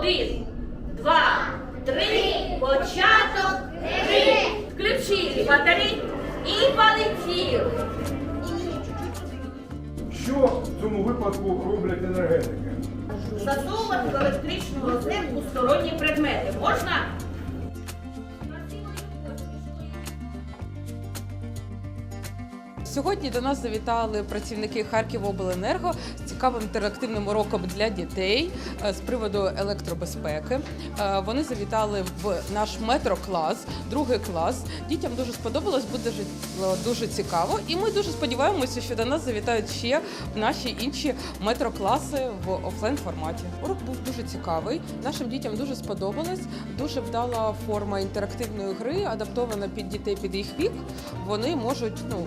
Один, два, три, початок, три. Включили батареї і полетіли. Що в цьому випадку роблять енергетики? Засовувати в електричну розетку сторонні предмети. Можна? Сьогодні до нас завітали працівники Харківобленерго з цікавим інтерактивним уроком для дітей е, з приводу електробезпеки. Е, Вони завітали в наш метроклас, другий клас. Дітям дуже сподобалось, буде дуже цікаво. І ми дуже сподіваємося, що до нас завітають ще наші інші метрокласи в офлайн форматі. Урок був дуже цікавий. Нашим дітям дуже сподобалось. Дуже вдала форма інтерактивної гри, адаптована під дітей під їх вік. Вони можуть ну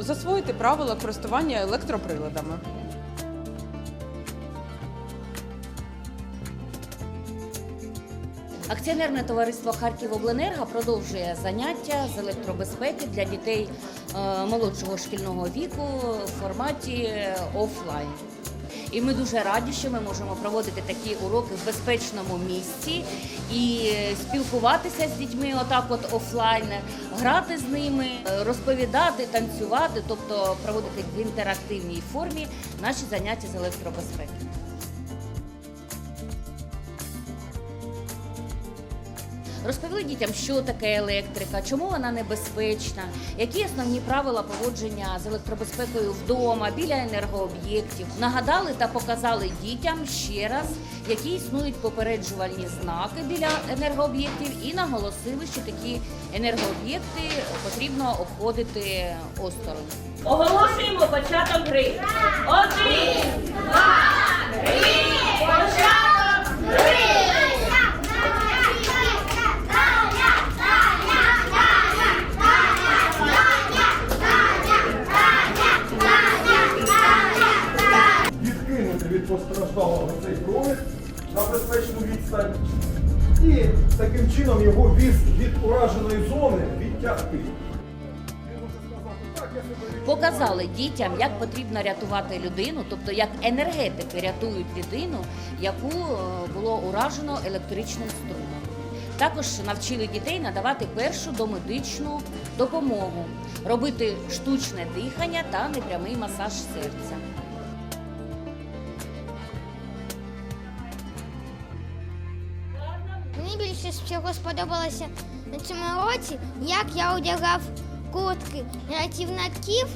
засвоїти правила користування електроприладами. Акціонерне товариство Харківобленерго продовжує заняття з електробезпеки для дітей е, молодшого шкільного віку в форматі офлайн. І ми дуже раді, що ми можемо проводити такі уроки в безпечному місці і спілкуватися з дітьми отак от офлайн, грати з ними, розповідати, танцювати, тобто проводити в інтерактивній формі наші заняття з електробезпеки. Розповіли дітям, що таке електрика, чому вона небезпечна, які основні правила поводження з електробезпекою вдома, біля енергооб'єктів. Нагадали та показали дітям ще раз, які існують попереджувальні знаки біля енергооб'єктів, і наголосили, що такі енергооб'єкти потрібно обходити осторонь. Оголошуємо початок гри. Один, два, три, від постраждалого цей провід на безпечну відстань і таким чином його від, від ураженої зони відтягти. Показали дітям, як потрібно рятувати людину, тобто як енергетики рятують людину, яку е, було уражено електричним струмом. Також навчили дітей надавати першу домедичну допомогу, робити штучне дихання та непрямий масаж серця. Мені більше всього сподобалося на цьому році, як я одягав куртки рятівників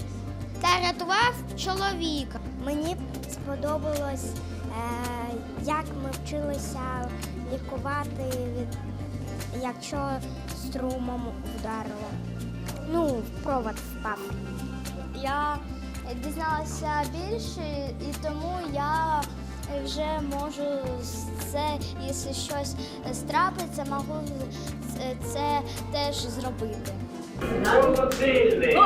та рятував чоловіка. Мені сподобалось, е, як ми вчилися лікувати, якщо струмом вдарило. Ну, провод впав. Я дізналася більше, і тому я вже можу це, якщо щось страпиться, можу це- теж зробити. Холодильник.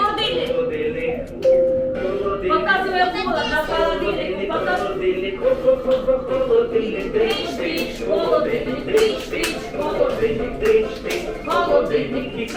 Показує холод на холодильнику. Показує. Трич, трич, холодильник, трич, трич, холодильник, трич, трич, холодильник.